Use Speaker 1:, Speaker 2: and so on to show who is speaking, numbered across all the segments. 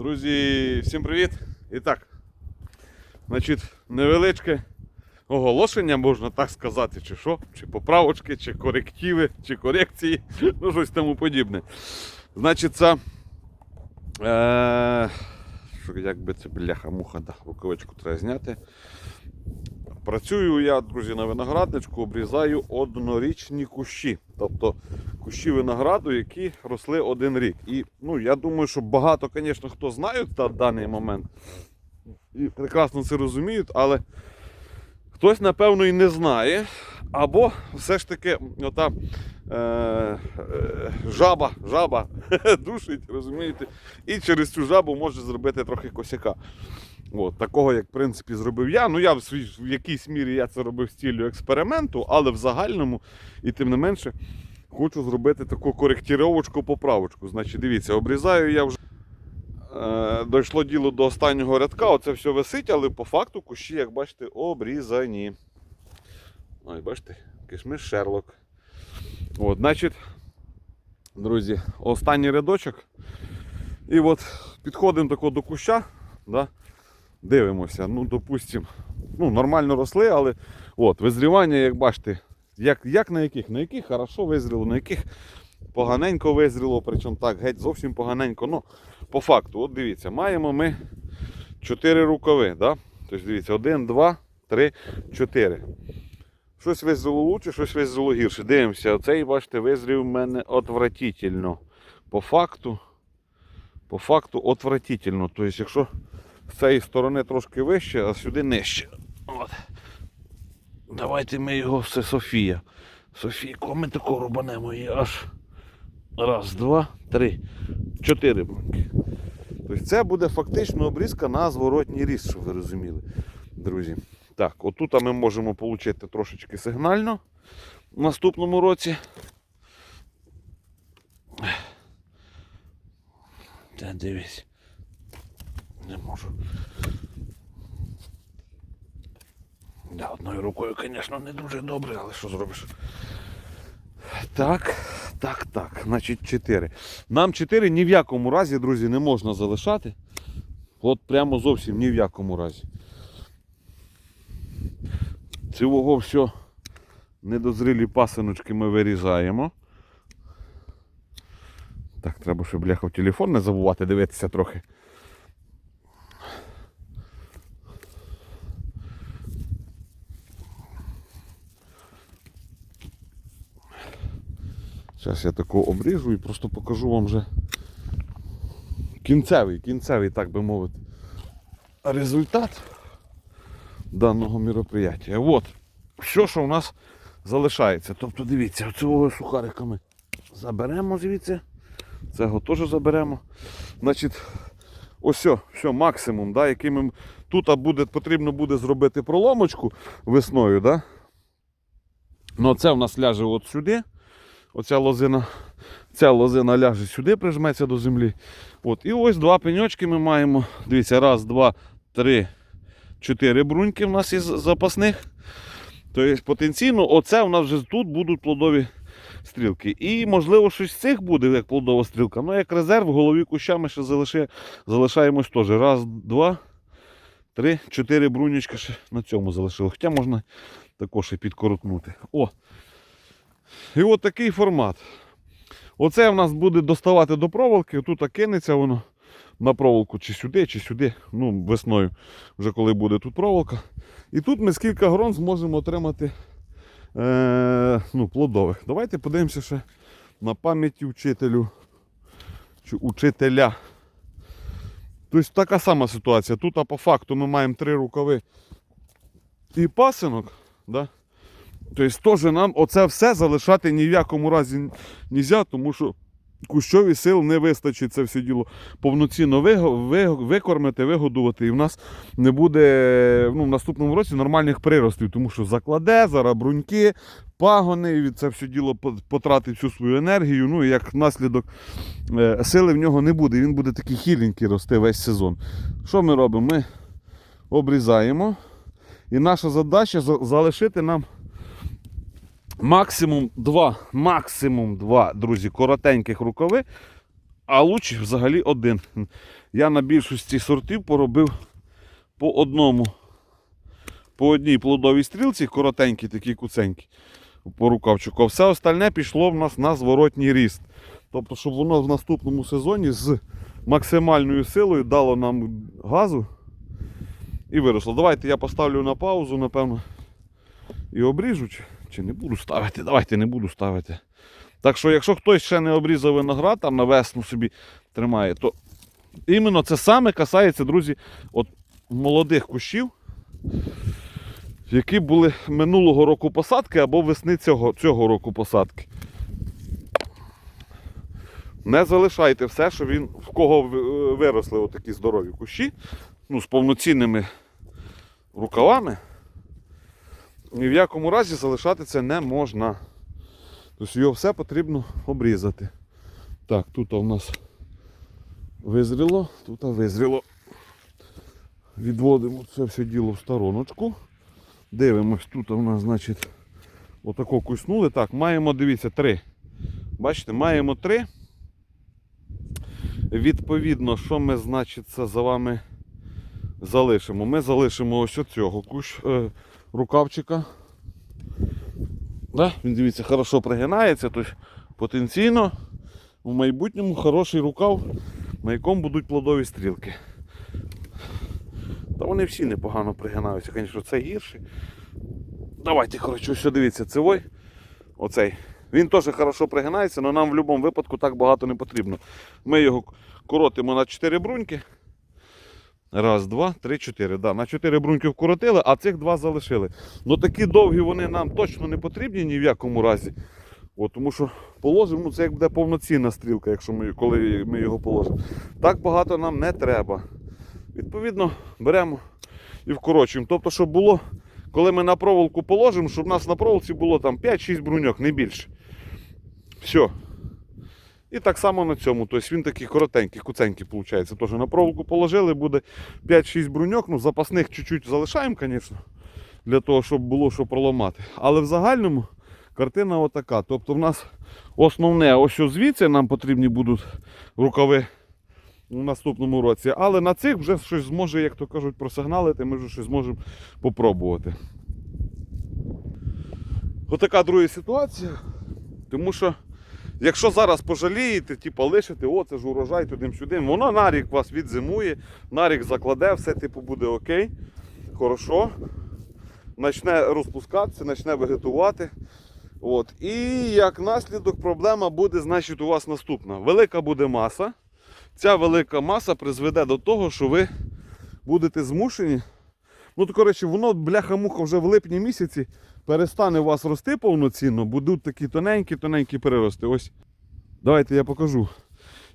Speaker 1: Друзі, всім привіт! І так, значить, невеличке оголошення, можна так сказати, чи що, чи поправочки, чи корективи, чи корекції, ну щось тому подібне. Значить, це. Е, що, як би це бляха-муха, да, рукавичку треба зняти. Працюю я, друзі, на виноградничку, обрізаю однорічні кущі. Тобто кущі винограду, які росли один рік. І ну, я думаю, що багато, звісно, хто знають на даний момент і прекрасно це розуміють, але хтось, напевно, і не знає. Або все ж таки ота е, е, жаба, жаба душить, розумієте, і через цю жабу може зробити трохи косяка. От, такого, як в принципі зробив я. Ну я в, свій, в якійсь мірі я це робив з ціллю експерименту, але в загальному, і тим не менше, хочу зробити таку коректіровочку, поправочку. Значить, дивіться, обрізаю я вже. Е, дійшло діло до останнього рядка, оце все висить, але по факту кущі, як бачите, обрізані. Ой, бачите, кишмиш Шерлок. От, значить, друзі, останній рядочок. І от підходимо тако до куща. Да? Дивимося, ну, допустимо, ну, нормально росли, але от, визрівання, як бачите, як, як на яких? На яких хорошо визріло, на яких поганенько визріло, причому так, геть зовсім поганенько. Ну, по факту, от дивіться, маємо ми 4 рукави. Да? Тобто дивіться, 1, 2, 3, 4. Щось визріло лучше, щось визріло гірше. Дивимося, оцей, бачите, визрів в мене отвратительно. По факту, по факту отвратительно. Тобто, якщо з цієї сторони трошки вище, а сюди нижче. От. Давайте ми його все Софія. Софійко, ми тако рубанемо її аж. Раз, два, три, чотири бруньки. Тобто це буде фактично обрізка на зворотній ріст, щоб ви розуміли, друзі. Так, отут ми можемо отримати трошечки сигнально в наступному році. Та дивись. Не можу. Да, одною рукою, звісно, не дуже добре, але що зробиш? Так, так, так. Значить, 4. Нам 4 ні в якому разі, друзі, не можна залишати. От прямо зовсім ні в якому разі. Цього все недозрілі пасиночки ми вирізаємо. Так, треба, щоб бляха в телефон не забувати дивитися трохи. Зараз я таку обріжу і просто покажу вам вже кінцевий, кінцевий, так би мовити, результат даного мероприятия. От, все, що у нас залишається. Тобто, дивіться, цього сухарика ми заберемо звідси. Цього теж заберемо. Значить, ось все, все, максимум, да, який ми... тут буде, потрібно буде зробити проломочку весною. Да? Ну, це в нас ляже от сюди. Оця лозина, ця лозина ляже сюди, прижметься до землі. От. І ось два пеньочки ми маємо. Дивіться, раз, два, три, чотири бруньки в нас із запасних. Тобто потенційно, оце у нас вже тут будуть плодові стрілки. І, можливо, щось з цих буде, як плодова стрілка. Ну, як резерв, в голові куща ми ще залиши, залишаємось теж. Раз, два, три, чотири брунючки ще на цьому залишили. Хоча можна також і підкоротнути. О! І от такий формат. Оце в нас буде доставати до проволоки, тут кинеться воно на проволоку чи сюди, чи сюди, ну, весною, вже коли буде тут проволока. І тут ми з кілька грон зможемо отримати е, ну, плодових. Давайте подивимося ще на пам'яті вчителю чи учителя. Тобто така сама ситуація. Тут а по факту ми маємо три рукави і пасинок. Да? Тобто теж нам оце все залишати ні в якому разі не можна, тому що кущові сил не вистачить це все діло повноцінно викормити, вигодувати. І в нас не буде ну, в наступному році нормальних приростів, тому що закладе, зараз бруньки, пагони, і це все діло потратить всю свою енергію. Ну і як наслідок е, сили в нього не буде. Він буде такий хіленький рости весь сезон. Що ми робимо? Ми обрізаємо. І наша задача залишити нам максимум два, максимум два, друзі, коротеньких рукави, А луч взагалі один. Я на більшості сортів поробив по одному. По одній плодовій стрілці, коротенькі, такі куценькі, по рукавчику. Все остальне пішло в нас на зворотній ріст. Тобто, щоб воно в наступному сезоні з максимальною силою дало нам газу і виросло. Давайте я поставлю на паузу, напевно, і обріжу. Чи, не буду ставити? Давайте не буду ставити. Так що, якщо хтось ще не обрізав виноград, там на весну собі тримає, то іменно це саме касається, друзі, от молодих кущів, які були минулого року посадки або весни цього, цього року посадки. Не залишайте все, що він в кого виросли отакі здорові кущі, ну, з повноцінними рукавами. Ні в якому разі залишати це не можна. Тобто його все потрібно обрізати. Так, тут у нас визріло, тут визріло. Відводимо це все діло в стороночку. Дивимось, тут у нас, значить, отако куснули. Так, маємо, дивіться, три. Бачите, маємо три. Відповідно, що ми, значить, це за вами залишимо? Ми залишимо ось оцього кущ, е, рукавчика. Да? Він дивіться, хорошо пригинається, тобто потенційно в майбутньому хороший рукав, на якому будуть плодові стрілки. Та вони всі непогано пригинаються, звісно, це гірше. Давайте, коротше, ось дивіться, цивой. Оцей. Він теж хорошо пригинається, але нам в будь-якому випадку так багато не потрібно. Ми його коротимо на 4 бруньки. Раз, два, три, чотири. Да, на 4 бруньки вкоротили, а цих два залишили. Ну такі довгі вони нам точно не потрібні ні в якому разі. От, тому що положимо, ну, це як буде повноцінна стрілка, якщо ми, коли ми його положимо. Так багато нам не треба. Відповідно, беремо і вкорочуємо. Тобто, щоб було, коли ми на проволоку положимо, щоб у нас на проволоці було там 5-6 бруньок, не більше. Все. І так само на цьому. Тобто він такий коротенький, куценький, виходить. Тож на проволоку положили, буде 5-6 бруньок. Ну, запасних чуть-чуть залишаємо, звісно, для того, щоб було що проламати. Але в загальному картина отака. Тобто в нас основне, ось звідси нам потрібні будуть рукави у наступному році. Але на цих вже щось зможе, як то кажуть, просигналити, ми вже щось зможемо попробувати. Отака друга ситуація. Тому що, якщо зараз пожалієте, типу, лишите, о, це ж урожай туди-сюди, воно на рік вас відзимує, на рік закладе, все типу буде окей, хорошо. Почне розпускатися, почне вегетувати. От. І як наслідок проблема буде, значить, у вас наступна. Велика буде маса. Ця велика маса призведе до того, що ви будете змушені. Ну, то, коротше, воно, бляха-муха, вже в липні місяці перестане у вас рости повноцінно, будуть такі тоненькі-тоненькі перерости. Ось. Давайте я покажу.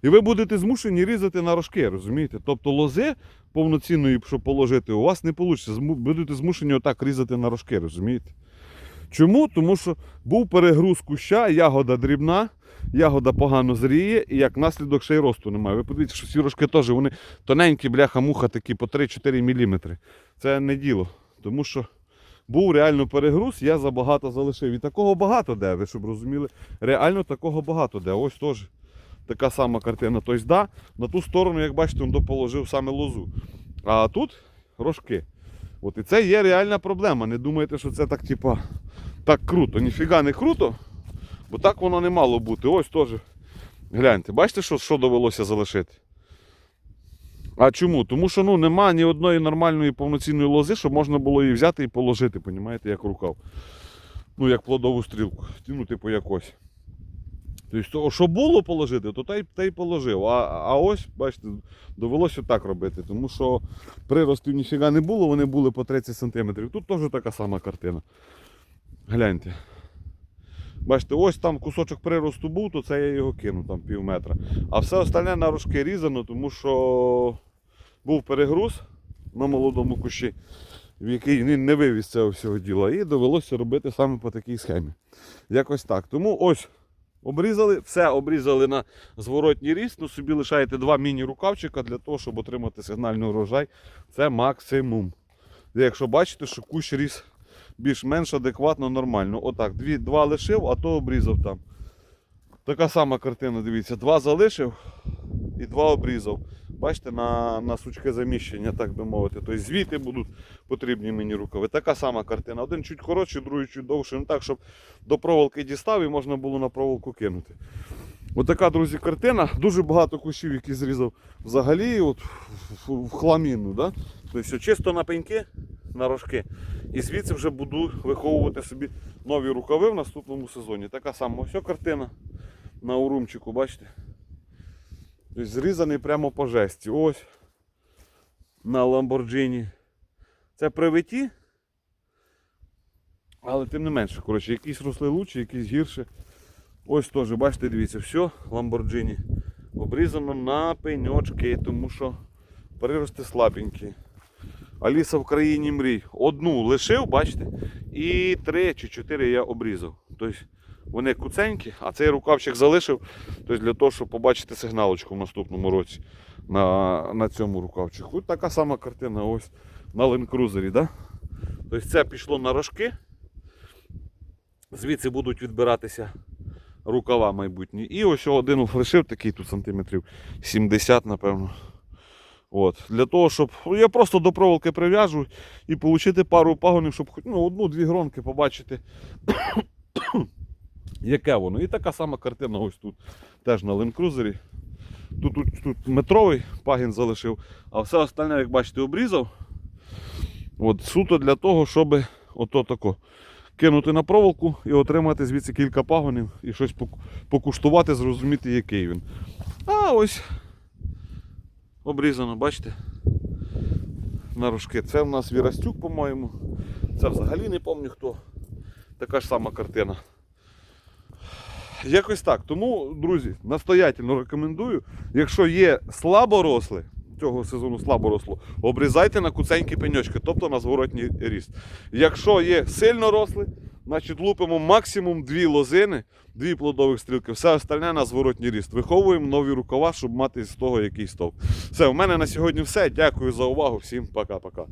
Speaker 1: І ви будете змушені різати на рожки, розумієте? Тобто лози повноцінної, щоб положити, у вас не вийде. Будете змушені отак різати на рожки, розумієте? Чому? Тому що був перегруз куща, ягода дрібна, ягода погано зріє, і як наслідок ще й росту немає. Ви подивіться, що ці рожки теж вони тоненькі, бляха-муха, такі по 3-4 мм. Це не діло. Тому що був реально перегруз, я забагато залишив. І такого багато де, ви щоб розуміли. Реально такого багато де. Ось теж така сама картина. Тобто, да, на ту сторону, як бачите, він доположив саме лозу. А тут рожки. От і це є реальна проблема. Не думайте, що це так, типа, так круто. Ніфіга не круто, бо так воно не мало бути. Ось теж. Гляньте, бачите, що, що довелося залишити? А чому? Тому що ну, нема ні одної нормальної повноцінної лози, щоб можна було її взяти і положити, понімаєте, як рукав. Ну, як плодову стрілку. Ну, типу, якось. Тобто, що було положити, то та й, та й положив. А, а ось, бачите, довелося так робити, тому що приростів ніфіга не було, вони були по 30 см. Тут теж така сама картина. Гляньте. Бачите, ось там кусочок приросту був, то це я його кинув там пів метра. А все остальне на рожки різано, тому що був перегруз на молодому кущі, в який він не вивіз цього всього діла. І довелося робити саме по такій схемі. Якось так. Тому ось обрізали, все обрізали на зворотній ріст. Ну, собі лишаєте два міні-рукавчика для того, щоб отримати сигнальний урожай. Це максимум. Якщо бачите, що кущ ріс більш-менш адекватно, нормально. Отак, дві, два лишив, а то обрізав там. Така сама картина, дивіться, два залишив і два обрізав. Бачите, на, на сучке заміщення, так би мовити. Тобто звідти будуть потрібні мені рукави. Така сама картина. Один чуть коротший, другий чуть довший. Ну так, щоб до проволоки дістав і можна було на проволоку кинути. Отака, друзі, картина. Дуже багато кущів, які зрізав взагалі от, в хламіну. Да? Тобто чисто на пеньки, на рожки. І звідси вже буду виховувати собі нові рукави в наступному сезоні. Така сама ось картина на урумчику, бачите? Тобто зрізаний прямо по жесті. Ось. На Ламборджині. Це при виті. Але тим не менше, коротше, якісь росли лучше, якісь гірше. Ось теж, бачите, дивіться, все, Ламборджині. Обрізано на пеньочки, тому що прирости слабенькі. Аліса в країні мрій. Одну лишив, бачите, і три чи чотири я обрізав. Тобто вони куценькі, а цей рукавчик залишив тобто для того, щоб побачити сигналочку в наступному році на, на цьому рукавчику. Ось така сама картина ось на ленкрузері. Да? Тобто це пішло на рожки. Звідси будуть відбиратися рукава майбутні. І ось один лишив такий тут сантиметрів 70, напевно. От. Для того, щоб. ну, Я просто до проволоки прив'яжу і отримати пару пагонів, щоб ну, одну-дві гронки побачити, яке воно. І така сама картина ось тут. Теж на ленкрузері. Тут, тут, тут метровий пагін залишив, а все остальне, як бачите, обрізав. От, суто для того, щоб ото тако кинути на проволоку і отримати звідси кілька пагонів і щось покуштувати, зрозуміти, який він. А ось обрізано, бачите? На рожки. Це в нас Вірастюк, по-моєму. Це взагалі не пам'ятаю хто. Така ж сама картина. Якось так. Тому, друзі, настоятельно рекомендую. Якщо є слаборосле, цього сезону слаборосло, обрізайте на куценькі пеньочки, тобто на зворотній ріст. Якщо є сильно росли, значить лупимо максимум дві лозини, дві плодових стрілки, все остальне на зворотній ріст. Виховуємо нові рукава, щоб мати з того якийсь стовп. Все, у мене на сьогодні все. Дякую за увагу. Всім пока-пока.